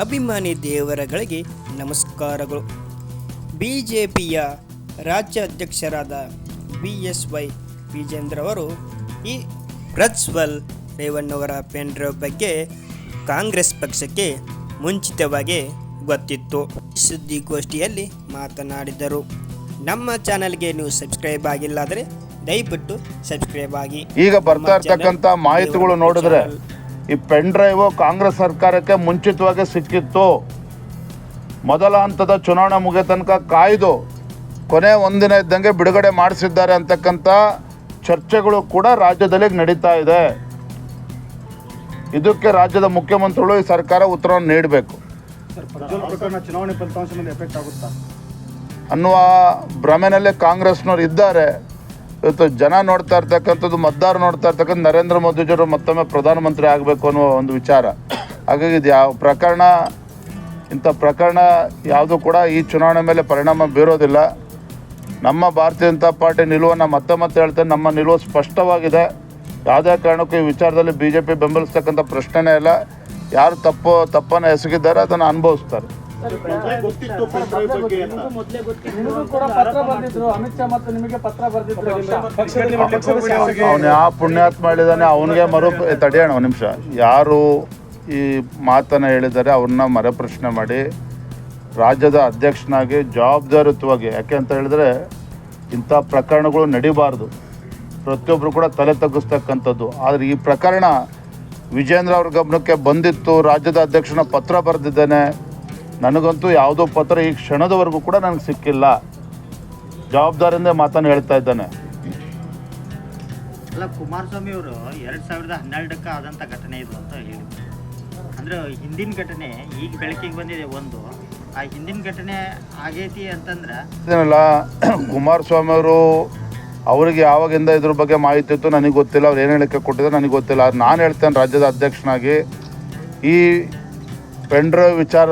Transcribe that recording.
ಅಭಿಮಾನಿ ದೇವರಗಳಿಗೆ ನಮಸ್ಕಾರಗಳು. B J ಪಿಯ ರಾಜ್ಯಾಧ್ಯಕ್ಷರಾದ ಬಿ ಎಸ್ ವೈ ವಿಜೇಂದ್ರ ಅವರು ಈ ಪ್ರಜ್ವಲ್ ರೇವಣ್ಣವರ ಪೆಂಡ್ರ ಬಗ್ಗೆ ಕಾಂಗ್ರೆಸ್ ಪಕ್ಷಕ್ಕೆ ಮುಂಚಿತವಾಗಿ ಗೊತ್ತಿತ್ತು. ಸುದ್ದಿಗೋಷ್ಠಿಯಲ್ಲಿ ಮಾತನಾಡಿದರು. ನಮ್ಮ ಚಾನಲ್ಗೆ ನೀವು ಸಬ್ಸ್ಕ್ರೈಬ್ ಆಗಿಲ್ಲಾದರೆ ದಯವಿಟ್ಟು ಸಬ್ಸ್ಕ್ರೈಬ್ ಆಗಿ. ಈಗ ಬರ್ತಾ ಇರ್ತಕ್ಕಂಥ ಮಾಹಿತಿಗಳು ನೋಡಿದ್ರೆ ಈ ಪೆನ್ ಡ್ರೈವ್ ಕಾಂಗ್ರೆಸ್ ಸರ್ಕಾರಕ್ಕೆ ಮುಂಚಿತವಾಗಿ ಸಿಕ್ಕಿತ್ತು. ಮೊದಲ ಹಂತದ ಚುನಾವಣೆ ಮುಗಿಯ ತನಕ ಕಾಯ್ದು ಕೊನೆ ಒಂದಿನ ಇದ್ದಂಗೆ ಬಿಡುಗಡೆ ಮಾಡಿಸಿದ್ದಾರೆ ಅಂತಕ್ಕಂಥ ಚರ್ಚೆಗಳು ಕೂಡ ರಾಜ್ಯದಲ್ಲಿ ನಡೀತಾ ಇದೆ. ಇದಕ್ಕೆ ರಾಜ್ಯದ ಮುಖ್ಯಮಂತ್ರಿಗಳು ಈ ಸರ್ಕಾರ ಉತ್ತರವನ್ನು ನೀಡಬೇಕು. ಅನ್ನುವ ಭ್ರಮೆನಲ್ಲಿ ಕಾಂಗ್ರೆಸ್ನವ್ರು ಇದ್ದಾರೆ. ಇವತ್ತು ಜನ ನೋಡ್ತಾ ಇರ್ತಕ್ಕಂಥದ್ದು ಮತದಾರ ನೋಡ್ತಾ ಇರ್ತಕ್ಕಂಥ ನರೇಂದ್ರ ಮೋದಿಜಿಯವರು ಮತ್ತೊಮ್ಮೆ ಪ್ರಧಾನಮಂತ್ರಿ ಆಗಬೇಕು ಅನ್ನುವ ಒಂದು ವಿಚಾರ. ಹಾಗಾಗಿ ಇದು ಯಾವ ಪ್ರಕರಣ, ಇಂಥ ಪ್ರಕರಣ ಯಾವುದು ಕೂಡ ಈ ಚುನಾವಣೆ ಮೇಲೆ ಪರಿಣಾಮ ಬೀರೋದಿಲ್ಲ. ನಮ್ಮ ಭಾರತೀಯ ಜನತಾ ಪಾರ್ಟಿ ನಿಲುವನ್ನು ಮತ್ತೆ ಮತ್ತೆ ಹೇಳ್ತೇನೆ, ನಮ್ಮ ನಿಲುವು ಸ್ಪಷ್ಟವಾಗಿದೆ. ಯಾವುದೇ ಕಾರಣಕ್ಕೂ ಈ ವಿಚಾರದಲ್ಲಿ ಬಿ ಜೆ ಪಿ ಬೆಂಬಲಿಸ್ತಕ್ಕಂಥ ಪ್ರಶ್ನೆನೇ ಇಲ್ಲ. ಯಾರು ತಪ್ಪು, ತಪ್ಪನ್ನು ಎಸಗಿದ್ದಾರೆ ಅದನ್ನು ಅನುಭವಿಸ್ತಾರೆ. ಗೊತ್ತಿತ್ತು ಪೆನ್ ಬಗ್ಗೆ ಅಂತ. ನಿಮಗೂ ಕೂಡ ಪತ್ರ ಬರೆದಿದ್ರು. ಅಮಿತ್ ಶಾ ಮತ್ತು ನಿಮಗೆ ಪತ್ರ ಬರೆದಿದ್ರು ಅವನು ಯಾವ ಪುಣ್ಯಾತ್ಮ ಹೇಳಿದಾನೆ ಅವನಿಗೆ ಮರು ತಡೆಯೋಣ ಒಂದು ನಿಮಿಷ. ಯಾರು ಈ ಮಾತನ್ನು ಹೇಳಿದ್ದಾರೆ ಅವ್ರನ್ನ ಮರುಪ್ರಶ್ನೆ ಮಾಡಿ ರಾಜ್ಯದ ಅಧ್ಯಕ್ಷನಾಗಿ ಜವಾಬ್ದಾರಿಯುತವಾಗಿ ಯಾಕೆ ಅಂತ ಹೇಳಿದ್ರೆ ಇಂಥ ಪ್ರಕರಣಗಳು ನಡಿಬಾರ್ದು. ಪ್ರತಿಯೊಬ್ಬರು ಕೂಡ ತಲೆ ತಗ್ಗಿಸ್ತಕ್ಕಂಥದ್ದು. ಆದರೆ ಈ ಪ್ರಕರಣ ವಿಜೇಂದ್ರ ಅವ್ರ ಗಮನಕ್ಕೆ ಬಂದಿತ್ತು ರಾಜ್ಯದ ಅಧ್ಯಕ್ಷನ ಪತ್ರ ಬರೆದಿದ್ದೇನೆ. ನನಗಂತೂ ಯಾವುದೋ ಪತ್ರ ಈ ಕ್ಷಣದವರೆಗೂ ಕೂಡ ನನಗೆ ಸಿಕ್ಕಿಲ್ಲ. ಜವಾಬ್ದಾರಿಯಿಂದ ಮಾತನ್ನು ಹೇಳ್ತಾ ಇದ್ದಾನೆ. ಅಲ್ಲ ಕುಮಾರಸ್ವಾಮಿ ಅವರು ಎರಡು ಸಾವಿರದ ಹನ್ನೆರಡಕ್ಕೆ ಆದಂಥ ಘಟನೆ ಇದು ಅಂತ ಹೇಳಿದ್ರು ಅಂದರೆ ಹಿಂದಿನ ಘಟನೆ ಈಗ ಬೆಳಕಿಗೆ ಬಂದಿದೆ ಒಂದು. ಆ ಹಿಂದಿನ ಘಟನೆ ಆಗೈತಿ ಅಂತಂದ್ರೆ? ಏನಲ್ಲ ಕುಮಾರಸ್ವಾಮಿ ಅವರು ಅವರಿಗೆ ಯಾವಾಗಿಂದ ಇದ್ರ ಬಗ್ಗೆ ಮಾಹಿತಿ ಇತ್ತು ನನಗೆ ಗೊತ್ತಿಲ್ಲ. ಅವ್ರು ಏನು ಹೇಳಿಕೆ ಕೊಟ್ಟಿದ್ದಾರೆ ನನಗೆ ಗೊತ್ತಿಲ್ಲ. ನಾನು ಹೇಳ್ತೇನೆ ರಾಜ್ಯದ ಅಧ್ಯಕ್ಷನಾಗಿ ಈ ಪೆಂಡ್ರ ವಿಚಾರ